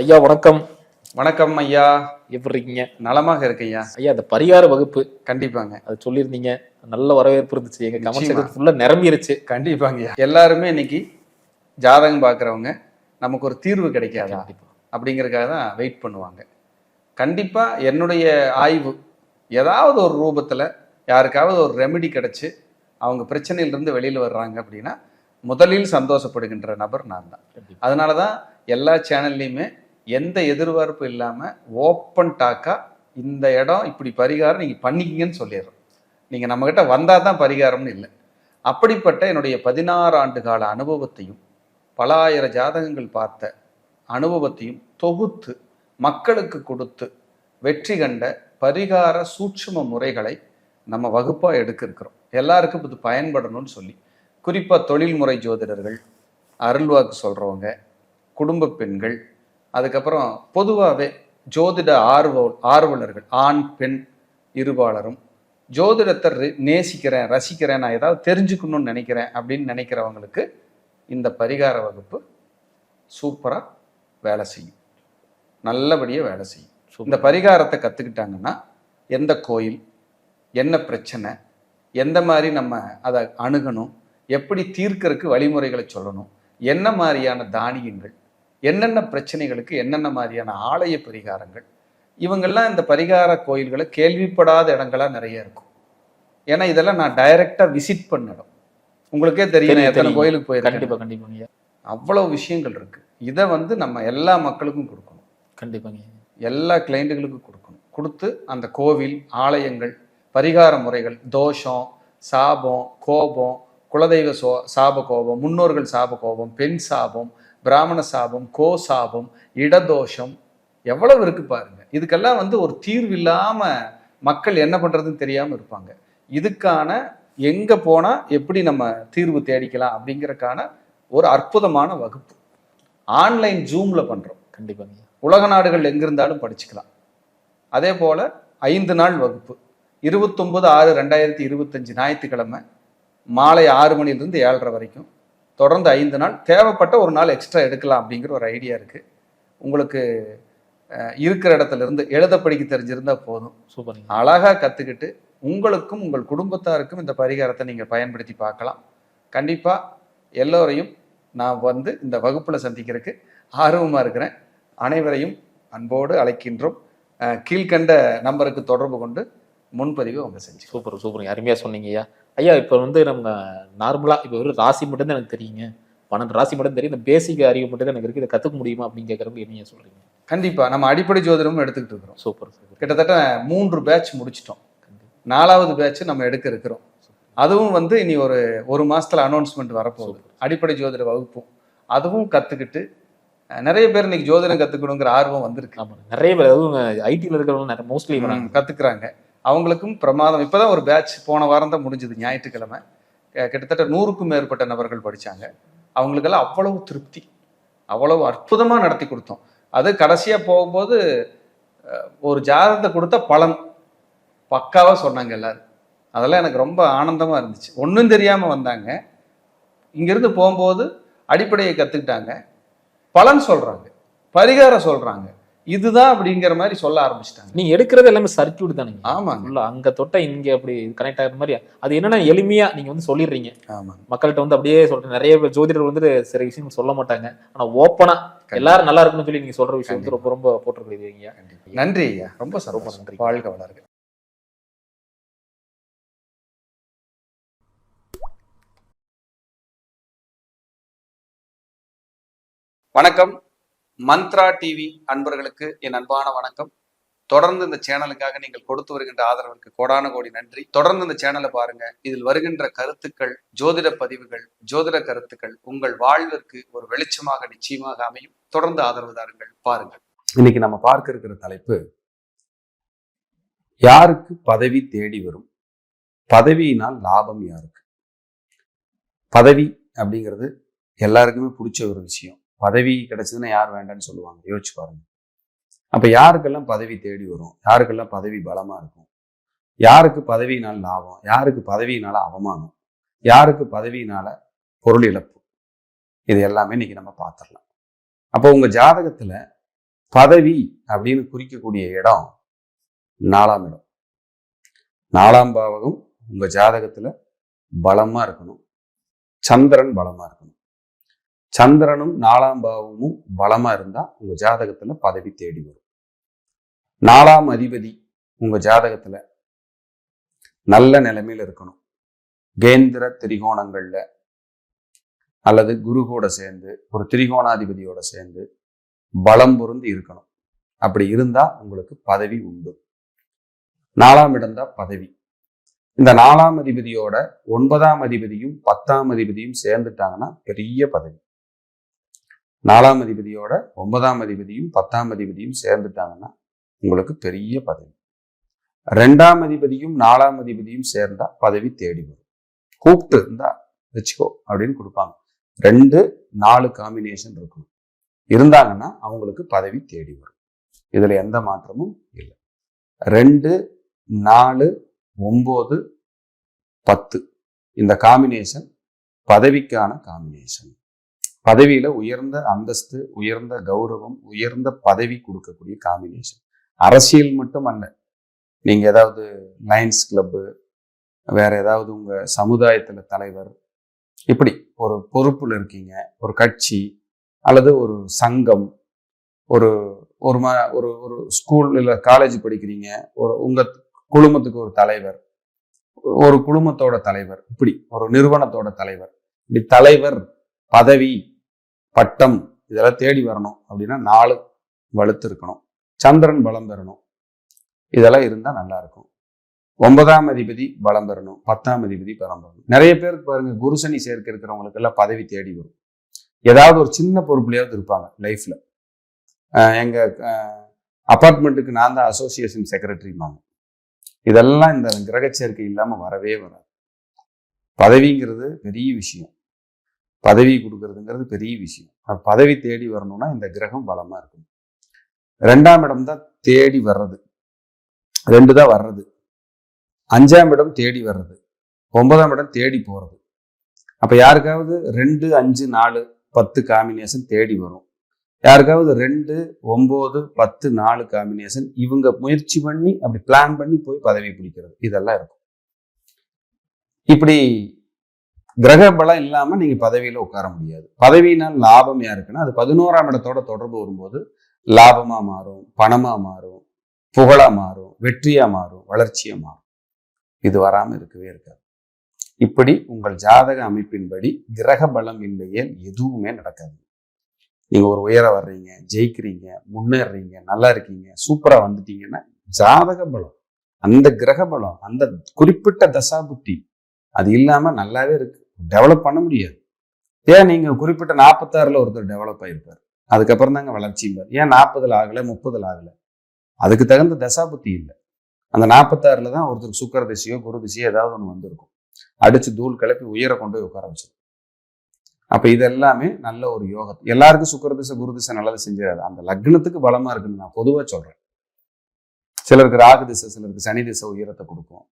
ஐயா வணக்கம். வணக்கம் ஐயா. எப்படி இருக்கீங்க நலமாக இருக்கேன் ஐயா அந்த பரிகார வகுப்பு. கண்டிப்பாங்க. அது சொல்லியிருந்தீங்க. நல்ல வரவேற்பு இருந்துச்சு. எங்க கமெண்ட் ஃபுல்லா நிரம்பிருச்சு. கண்டிப்பாங்க ஐயா. எல்லாருமே இன்னைக்கு ஜாதகம் பார்க்குறவங்க நமக்கு ஒரு தீர்வு கிடைக்காதா? அப்படிங்கறதுக்காக தான் வெயிட் பண்ணுவாங்க. கண்டிப்பா என்னுடைய ஆய்வு ஏதாவது ஒரு ரூபத்துல யாருக்காவது ஒரு ரெமெடி கிடைச்சு அவங்க பிரச்சனையிலிருந்து வெளியில வர்றாங்க அப்படின்னா முதலில் சந்தோஷப்படுகின்ற நபர் நான் தான். அதனால தான் எல்லா சேனல்லையுமே எந்த எதிர்பார்ப்பும் இல்லாமல் ஓப்பன் டாக்கா இந்த இடம் இப்படி பரிகாரம் நீங்கள் பண்ணிக்கிங்கன்னு சொல்லிடுறோம். நீங்கள் நம்மக்கிட்ட வந்தால் தான் பரிகாரம்னு இல்லை. அப்படிப்பட்ட என்னுடைய பதினாறு ஆண்டு கால அனுபவத்தையும் பல ஆயிரம் ஜாதகங்கள் பார்த்த அனுபவத்தையும் தொகுத்து மக்களுக்கு கொடுத்து வெற்றி கண்ட பரிகார சூட்சும முறைகளை நம்ம வகுப்பாக எடுக்கிருக்கிறோம் எல்லாருக்கும் இது பயன்படணும்னு சொல்லி. குறிப்பாக தொழில்முறை ஜோதிடர்கள் அருள்வாக்கு சொல்கிறவங்க குடும்ப பெண்கள் அதுக்கப்புறம் பொதுவாகவே ஜோதிட ஆர்வ ஆர்வலர்கள் ஆண் பெண் இருபாலரும் ஜோதிடத்தை நேசிக்கிறேன் ரசிக்கிறேன் நான் ஏதாவது தெரிஞ்சுக்கணும்னு நினைக்கிறேன் அப்படின்னு நினைக்கிறவங்களுக்கு இந்த பரிகார வகுப்பு சூப்பராக வேலை செய்யும். நல்லபடியாக வேலை செய்யும். இந்த பரிகாரத்தை கற்றுக்கிட்டாங்கன்னா எந்த கோயில் என்ன பிரச்சனை எந்த மாதிரி நம்ம அதை அணுகணும் எப்படி தீர்க்கறதுக்கு வழிமுறைகளை சொல்லணும் என்ன மாதிரியான தானியங்கள் என்னென்ன பிரச்சனைகளுக்கு என்னென்ன மாதிரியான ஆலய பரிகாரங்கள் இவங்கெல்லாம் இந்த பரிகார கோயில்களை கேள்விப்படாத இடங்களா நிறைய இருக்கும். ஏன்னா இதெல்லாம் நான் டைரக்டா விசிட் பண்ண இடம் உங்களுக்கே தெரியும் எத்தனை. கோயிலுக்கு போயிருக்கேன். கண்டிப்பா கண்டிப்பாங்க ஐயா. அவ்வளவு விஷயங்கள் இருக்கு. இதை வந்து நம்ம எல்லா மக்களுக்கும் கொடுக்கணும். கண்டிப்பாங்க. எல்லா கிளைண்ட்டுகளுக்கும் கொடுக்கணும். கொடுத்து அந்த கோவில் ஆலயங்கள் பரிகார முறைகள் தோஷம் சாபம் கோபம் குலதெய்வ சோ சாப கோபம் முன்னோர்கள் சாப கோபம் பெண் சாபம் பிராமண சாபம் கோ சாபம் இடதோஷம் எவ்வளவு இருக்கு பாருங்க. இதுக்கெல்லாம் வந்து ஒரு தீர்வு இல்லாம மக்கள் என்ன பண்றதுன்னு தெரியாம இருப்பாங்க. இதுக்கான எங்க போனா எப்படி நம்ம தீர்வு தேடிக்கலாம் அப்படிங்கறக்கான ஒரு அற்புதமான வகுப்பு. ஆன்லைன் ஜூம்ல பண்றோம். கண்டிப்பாங்க ஐயா. உலக நாடுகள் எங்கிருந்தாலும் படிச்சுக்கலாம். அதே போல ஐந்து நாள் வகுப்பு. இருபத்தொன்பது ஆறு ரெண்டாயிரத்தி இருபத்தஞ்சு ஞாயிற்றுக்கிழமை மாலை ஆறு மணிலிருந்து ஏழரை வரைக்கும் தொடர்ந்து ஐந்து நாள். தேவைப்பட்ட ஒரு நாள் எக்ஸ்ட்ரா எடுக்கலாம் அப்படிங்கிற ஒரு ஐடியா இருக்கு. உங்களுக்கு இருக்கிற இடத்துல இருந்து எழுத படிக்க தெரிஞ்சிருந்தா போதும். சூப்பருங்க அழகா கத்துக்கிட்டு உங்களுக்கும் உங்கள் குடும்பத்தாருக்கும் இந்த பரிகாரத்தை நீங்க பயன்படுத்தி பார்க்கலாம். கண்டிப்பா எல்லோரையும் நான் வந்து இந்த வகுப்புல சந்திக்கிறதுக்கு ஆர்வமா இருக்கிறேன். அனைவரையும் அன்போடு அழைக்கின்றோம். அஹ் கீழ்க்கண்ட நம்பருக்கு தொடர்பு கொண்டு முன்பதிவு அவங்க செஞ்சு. சூப்பர் சூப்பருங்க அருமையா சொன்னீங்க ஐயா இப்போ வந்து நம்ம நார்மலா இப்போ ஒரு ராசி மட்டும் தான் எனக்கு தெரியுங்க. பன்னெண்டு ராசி மட்டும் தெரியும். இந்த பேசிக் அறிவு மட்டும் தான் எனக்கு இருக்கு. இதை கத்துக்க முடியுமா அப்படின்னு கேட்கறப்ப என்னைய சொல்றீங்க? கண்டிப்பா. நம்ம அடிப்படை ஜோதிடமும் எடுத்துக்கிட்டு இருக்கிறோம். சூப்பர் சூப்பர் கிட்டத்தட்ட மூன்று பேட்ச் முடிச்சிட்டோம். நாலாவது பேட்ச் நம்ம எடுக்க இருக்கிறோம். அதுவும் வந்து இனி ஒரு ஒரு மாசத்துல அனௌன்ஸ்மெண்ட் வரப்போகுது. அடிப்படை ஜோதிட வகுப்பும். அதுவும் கத்துக்கிட்டு அஹ், நிறைய பேர் இன்னைக்கு ஜோதிடம் கத்துக்கணுங்கிற ஆர்வம் வந்திருக்கு. நிறைய பேர் அதுவும் ஐடியில் இருக்கிறவங்க நிறைய மோஸ்ட்லி ம், கத்துக்கிறாங்க. அவங்களுக்கும் பிரமாதம். இப்போ தான் ஒரு பேட்ச் போன வாரம் தான் முடிஞ்சது ஞாயிற்றுக்கிழமை. கிட்டத்தட்ட நூறுக்கும் மேற்பட்ட நபர்கள் படித்தாங்க அவங்களுக்கெல்லாம் அவ்வளவு திருப்தி அவ்வளவு அற்புதமாக நடத்தி கொடுத்தோம். அது கடைசியாக போகும்போது ஒரு ஜாதகத்தை கொடுத்த பலன். பக்காவாக சொன்னாங்க எல்லோரும். அதெல்லாம் எனக்கு ரொம்ப ஆனந்தமாக இருந்துச்சு. ஒன்றும் தெரியாமல் வந்தாங்க. இங்கிருந்து போகும்போது அடிப்படையை கற்றுக்கிட்டாங்க பலன் சொல்கிறாங்க பரிகாரம் சொல்கிறாங்க இதுதான் அப்படிங்கிற மாதிரி சொல்ல ஆரம்பிச்சிட்டாங்க. நீங்க எடுக்கிறது எல்லாமே சர்க்கியூட் தானுங்க. ஆமாங்க. உள்ள அங்க தொட்டா இங்க அப்படி கனெக்ட் ஆகிற மாதிரி அது என்னன்னா எளிமையா நீங்க வந்து சொல்லிடுறீங்க. ஆமாங்க. மக்கள்கிட்ட வந்து அப்படியே சொல்றேன். நிறைய ஜோதிடர் வந்து சில விஷயங்கள் சொல்ல மாட்டாங்க. ஆனா ஓப்பனா எல்லாரும் நல்லா இருக்கணும்னு சொல்லி நீங்க சொல்ற விஷயம் வந்து ரொம்ப ரொம்ப போட்டிருக்கீங்க நன்றி ஐயா. ரொம்ப ரொம்ப நன்றி. வாழ்க வளர்க. வணக்கம். மந்த்ரா டிவி அன்பர்களுக்கு என் அன்பான வணக்கம். தொடர்ந்து இந்த சேனலுக்காக நீங்கள் கொடுத்து வருகின்ற ஆதரவிற்கு கோடான கோடி நன்றி. தொடர்ந்து இந்த சேனலை பாருங்க. இதில் வருகின்ற கருத்துக்கள் ஜோதிட பதிவுகள் ஜோதிட கருத்துக்கள் உங்கள் வாழ்விற்கு ஒரு வெளிச்சமாக நிச்சயமாக அமையும். தொடர்ந்து ஆதரவு தாருங்கள். பாருங்கள். இன்னைக்கு நம்ம பார்க்க இருக்கிற தலைப்பு யாருக்கு பதவி தேடி வரும்? பதவியினால் லாபம் யாருக்கு? பதவி அப்படிங்கிறது எல்லாருக்குமே பிடிச்ச ஒரு விஷயம். பதவி கிடைச்சதுன்னா யார் வேண்டாம்னு சொல்லுவாங்க. யோசிச்சு பாருங்க. அப்போ யாருக்கெல்லாம் பதவி தேடி வரும்? யாருக்கெல்லாம் பதவி பலமாக இருக்கும்? யாருக்கு பதவியினால் லாபம்? யாருக்கு பதவியினால அவமானம்? யாருக்கு பதவியினால பொருள் இழப்பு? இது எல்லாமே இன்னைக்கு நம்ம பார்த்துடலாம் அப்போ உங்கள் ஜாதகத்தில் பதவி அப்படின்னு குறிக்கக்கூடிய இடம் நாலாம் இடம். நாலாம் பாவகம் உங்கள் ஜாதகத்தில் பலமாக இருக்கணும். சந்திரன் பலமாக இருக்கணும். சந்திரனும் நாலாம் பாவமும் பலமா இருந்தா உங்க ஜாதகத்துல பதவி தேடி வரும். நாலாம் அதிபதி உங்க ஜாதகத்துல நல்ல நிலைமையில இருக்கணும். கேந்திர திரிகோணங்கள்ல அல்லது குரு கூட சேர்ந்து ஒரு திரிகோணாதிபதியோட சேர்ந்து பலம் பொருந்து இருக்கணும். அப்படி இருந்தா உங்களுக்கு பதவி உண்டு. நாலாம் இடம்தான் பதவி. இந்த நாலாம் அதிபதியோட ஒன்பதாம் அதிபதியும் பத்தாம் அதிபதியும் சேர்ந்துட்டாங்கன்னா பெரிய பதவி. நாலாம் அதிபதியோட ஒன்பதாம் அதிபதியும் பத்தாம் அதிபதியும் சேர்ந்துட்டாங்கன்னா உங்களுக்கு பெரிய பதவி. ரெண்டாம் அதிபதியும் நாலாம் அதிபதியும் சேர்ந்தா பதவி தேடி வரும். கூப்பிட்டு இருந்தா வச்சுக்கோ அப்படின்னு கொடுப்பாங்க. ரெண்டு நாலு காம்பினேஷன் இருக்கும். இருந்தாங்கன்னா அவங்களுக்கு பதவி தேடி வரும். இதுல எந்த மாற்றமும் இல்லை. ரெண்டு நாலு ஒம்பது பத்து. இந்த காம்பினேஷன் பதவிக்கான காம்பினேஷன் பதவியில் உயர்ந்த அந்தஸ்து உயர்ந்த கௌரவம் உயர்ந்த பதவி கொடுக்கக்கூடிய காம்பினேஷன் அரசியல் மட்டும் அல்ல. நீங்கள் ஏதாவது லயன்ஸ் கிளப்பு வேறு ஏதாவது உங்கள் சமுதாயத்தில் தலைவர் இப்படி ஒரு பொறுப்பில் இருக்கீங்க ஒரு கட்சி அல்லது ஒரு சங்கம் ஒரு ஒரு ம ஒரு ஒரு ஸ்கூல் இல்லை காலேஜ் படிக்கிறீங்க ஒரு உங்கள் குழுமத்துக்கு ஒரு தலைவர் ஒரு குழுமத்தோட தலைவர் இப்படி ஒரு நிறுவனத்தோட தலைவர் இப்படி தலைவர் பதவி பட்டம் இதெல்லாம் தேடி வரணும் அப்படின்னா நாலு வலுத்து இருக்கணும் சந்திரன் பலம் பெறணும். இதெல்லாம் இருந்தால் நல்லா இருக்கும். ஒன்பதாம் அதிபதி பலம் பெறணும். பத்தாம் அதிபதி பலம் பெறணும். நிறைய பேருக்கு பாருங்க குருசனி சேர்க்கை இருக்கிறவங்களுக்கு எல்லாம் பதவி தேடி வரும். ஏதாவது ஒரு சின்ன பொறுப்புலையாவது இருப்பாங்க லைஃப்ல எங்க அப்பார்ட்மெண்ட்டுக்கு நான் தான் அசோசியேஷன் செக்ரட்டரிமாங்க இதெல்லாம் இந்த கிரக சேர்க்கை இல்லாமல் வரவே வராது. பதவிங்கிறது பெரிய விஷயம். பதவி கொடுக்கறதுங்கிறது பெரிய விஷயம். பதவி தேடி வரணும்னா இந்த கிரகம் பலமாக இருக்கும். ரெண்டாம் இடம் தான் தேடி வர்றது. ரெண்டு தான் வர்றது. அஞ்சாம் இடம் தேடி வர்றது. ஒன்பதாம் இடம் தேடி போகிறது அப்போ யாருக்காவது ரெண்டு அஞ்சு நாலு பத்து காம்பினேஷன் தேடி வரும். யாருக்காவது ரெண்டு ஒம்பது பத்து நாலு காம்பினேஷன் இவங்க முயற்சி பண்ணி அப்படி பிளான் பண்ணி போய் பதவி பிடிக்கிறது. இதெல்லாம் இருக்கும். இப்படி கிரக பலம் இல்லாமல் நீங்க பதவியில் உட்கார முடியாது. பதவியினால் லாபம் யாருக்குன்னா அது பதினோராம் இடத்தோட தொடர்பு வரும்போது லாபமா மாறும் பணமா மாறும் புகழா மாறும் வெற்றியா மாறும் வளர்ச்சியாக மாறும். இது வராமல் இருக்கவே இருக்காது. இப்படி உங்கள் ஜாதக அமைப்பின்படி கிரக பலம் இல்லையே எதுவுமே நடக்காது. நீங்க ஒரு உயர வர்றீங்க ஜெயிக்கிறீங்க முன்னேறீங்க நல்லா இருக்கீங்க சூப்பரா வந்துட்டீங்கன்னா ஜாதக பலம் அந்த கிரக பலம் அந்த குறிப்பிட்ட தசாபுத்தி அது இல்லாமல் நல்லாவே இருக்கு. டெவலப் பண்ண முடியாது. ஏன்? நீங்க குறிப்பிட்ட நாற்பத்தாறுல ஒருத்தர் டெவலப் ஆகிருப்பார் அதுக்கப்புறம் தாங்க வளர்ச்சிம்பார் ஏன் நாற்பதுல ஆகல முப்பதுல ஆகல? அதுக்கு தகுந்த தசாபுத்தி இல்லை. அந்த நாற்பத்தாறுல தான் ஒருத்தர் சுக்கர திசையோ குரு திசையோ ஏதாவது ஒன்று வந்திருக்கும். அடிச்சு தூள் கிளப்பி உயர கொண்டு போய் உட்கார வச்சிருக்கும் அப்ப இது எல்லாமே நல்ல ஒரு யோகம். எல்லாருக்கும் சுக்கர திசை குரு திசை நல்லது செஞ்சிடாது. அந்த லக்னத்துக்கு பலமாக இருக்குன்னு நான் பொதுவா சொல்றேன். சிலருக்கு ராகு திசை சிலருக்கு சனி திசை உயரத்தை கொடுக்கும்.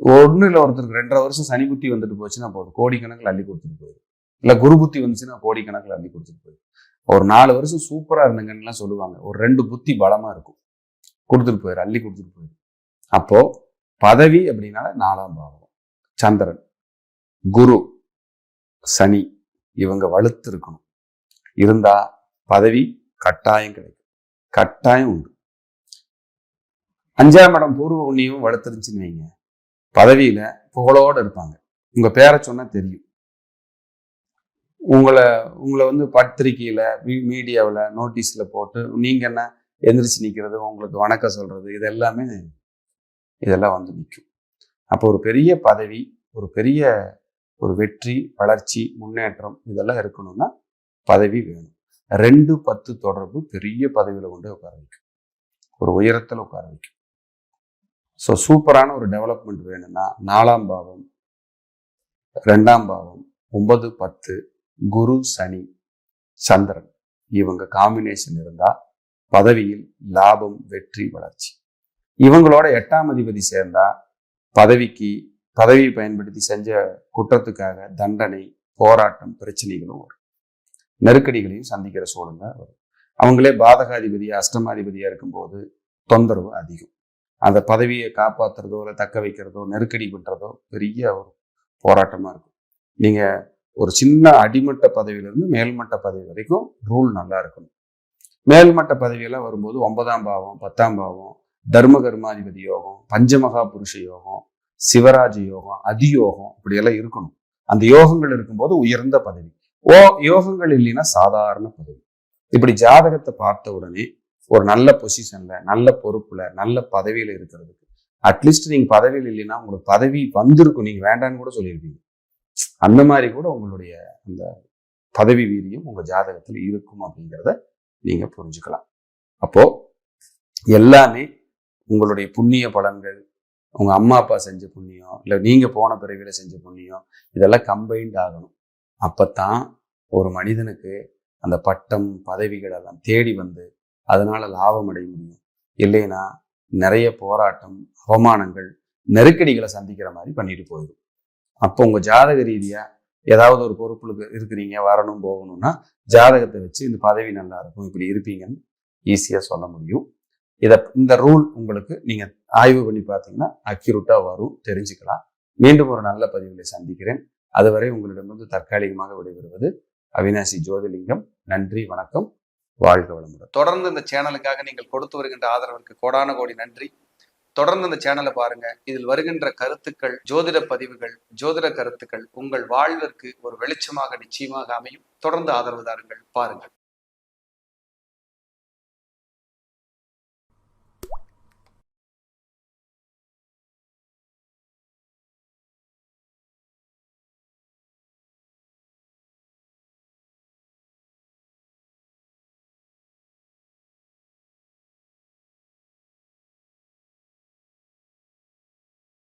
ஒண்ணு இல்லை ஒருத்தருக்கு ரெண்டரை வருஷம் சனி புத்தி வந்துட்டு போச்சுன்னா போதும். கோடிக்கணக்கில் அள்ளி கொடுத்துட்டு போயிடும் இல்லை குரு புத்தி வந்துச்சுன்னா கோடிக்கணக்கில் அள்ளி கொடுத்துட்டு போயிடும் ஒரு நாலு வருஷம் சூப்பரா இருந்துங்கன்னுலாம் சொல்லுவாங்க. ஒரு ரெண்டு புத்தி பலமா இருக்கும். கொடுத்துட்டு போயிரு அள்ளி கொடுத்துட்டு போயிரு. அப்போ பதவி அப்படின்னால நாலாம் பாவம். சந்திரன் குரு சனி இவங்க வலுத்து இருக்கணும். இருந்தா பதவி கட்டாயம் கிடைக்கும். கட்டாயம் உண்டு. அஞ்சாம் இடம் பூர்வ புண்ணியம் வலுத்துருந்துச்சுன்னு வைங்க. பதவியில் புகழோட இருப்பாங்க. உங்கள் பேரை சொன்னால் தெரியும். உங்களை உங்களை வந்து பத்திரிக்கையில் மீடியாவில் நோட்டீஸில் போட்டு நீங்கள் என்ன எந்திரிச்சு நிற்கிறது உங்களுக்கு வணக்கம் சொல்கிறது இது எல்லாமே இதெல்லாம் வந்து நிற்கும் அப்போ ஒரு பெரிய பதவி ஒரு பெரிய ஒரு வெற்றி வளர்ச்சி முன்னேற்றம் இதெல்லாம் இருக்கணும்னா பதவி வேணும். ரெண்டு பத்து தொடர்பு பெரிய பதவியில் கொண்டு உட்கார வைக்கும். ஒரு உயரத்தில் உட்கார வைக்கும். ஸோ சூப்பரான ஒரு டெவலப்மெண்ட் வேணும்னா நாலாம் பாவம் ரெண்டாம் பாவம் ஒன்பது பத்து குரு சனி சந்திரன். இவங்க காம்பினேஷன் இருந்தால் பதவியில் லாபம் வெற்றி வளர்ச்சி. இவங்களோட எட்டாம் அதிபதி சேர்ந்தா பதவிக்கு பதவியை பயன்படுத்தி செஞ்ச குற்றத்துக்காக தண்டனை போராட்டம் பிரச்சனைகளும் வரும். நெருக்கடிகளையும் சந்திக்கிற சூழ்நிலை வரும். அவங்களே பாதகாதிபதியாக அஷ்டமாதிபதியாக இருக்கும்போது தொந்தரவு அதிகம். அந்த பதவியை காப்பாத்துறதோ இல்லை தக்க வைக்கிறதோ நெருக்கடி பண்ணுறதோ பெரிய ஒரு போராட்டமாக இருக்கும். நீங்கள் ஒரு சின்ன அடிமட்ட பதவியிலேருந்து மேல்மட்ட பதவி வரைக்கும் ரூல் நல்லா இருக்கணும். மேல்மட்ட பதவியெல்லாம் வரும்போது ஒன்பதாம் பாவம் பத்தாம் பாவம் தர்ம கர்மாதிபதி யோகம் பஞ்சமகா புருஷ யோகம் சிவராஜ யோகம் அதியோகம் இப்படியெல்லாம் இருக்கணும். அந்த யோகங்கள் இருக்கும்போது உயர்ந்த பதவி. ஓ யோகங்கள் இல்லைன்னா சாதாரண பதவி. இப்படி ஜாதகத்தை பார்த்த உடனே ஒரு நல்ல பொசிஷன்ல நல்ல பொறுப்புல நல்ல பதவியில இருக்கிறதுக்கு. அட்லீஸ்ட் நீங்க பதவியில் இல்லைன்னா உங்களுக்கு பதவி வந்திருக்கும். நீங்க வேண்டான்னு கூட சொல்லியிருப்பீங்க. அந்த மாதிரி கூட உங்களுடைய அந்த பதவி வீரியம் உங்க ஜாதகத்தில் இருக்கும் அப்படிங்கிறத நீங்க புரிஞ்சுக்கலாம். அப்போ எல்லாமே உங்களுடைய புண்ணிய பலன்கள் உங்க அம்மா அப்பா செஞ்ச புண்ணியம் இல்லை நீங்க போன பிறவியில செஞ்ச புண்ணியம் இதெல்லாம் கம்பைன்ட் ஆகணும். அப்பத்தான் ஒரு மனிதனுக்கு அந்த பட்டம் பதவிகள் எல்லாம் தேடி வந்து அதனால லாபம் அடைய முடியும். இல்லைன்னா நிறைய போராட்டம் அவமானங்கள் நெருக்கடிகளை சந்திக்கிற மாதிரி பண்ணிட்டு போயிடும். அப்போ உங்க ஜாதக ரீதியா ஏதாவது ஒரு பொறுப்புக்கு இருக்கிறீங்க வரணும் போகணும்னா ஜாதகத்தை வச்சு இந்த பதவி நல்லா இருக்கும் இப்படி இருப்பீங்கன்னு ஈஸியா சொல்ல முடியும். இதை இந்த ரூல் உங்களுக்கு நீங்க ஆய்வு பண்ணி பார்த்தீங்கன்னா அக்யூரேட்டா வரும் தெரிஞ்சுக்கலாம். மீண்டும் ஒரு நல்ல பதிவுகளை சந்திக்கிறேன். அதுவரை உங்களிடமிருந்து தற்காலிகமாக விடைபெறுவது அவினாசி ஜோதிலிங்கம். நன்றி வணக்கம். வாழ்க வளமுடன். தொடர்ந்து இந்த சேனலுக்காக நீங்கள் கொடுத்து வருகின்ற ஆதரவிற்கு கோடான கோடி நன்றி. தொடர்ந்து இந்த சேனலை பாருங்க. இதில் வருகின்ற கருத்துக்கள் ஜோதிட பதிவுகள் ஜோதிட கருத்துக்கள் உங்கள் வாழ்விற்கு ஒரு வெளிச்சமாக நிச்சயமாக அமையும். தொடர்ந்து ஆதரவு தாருங்கள். பாருங்கள்.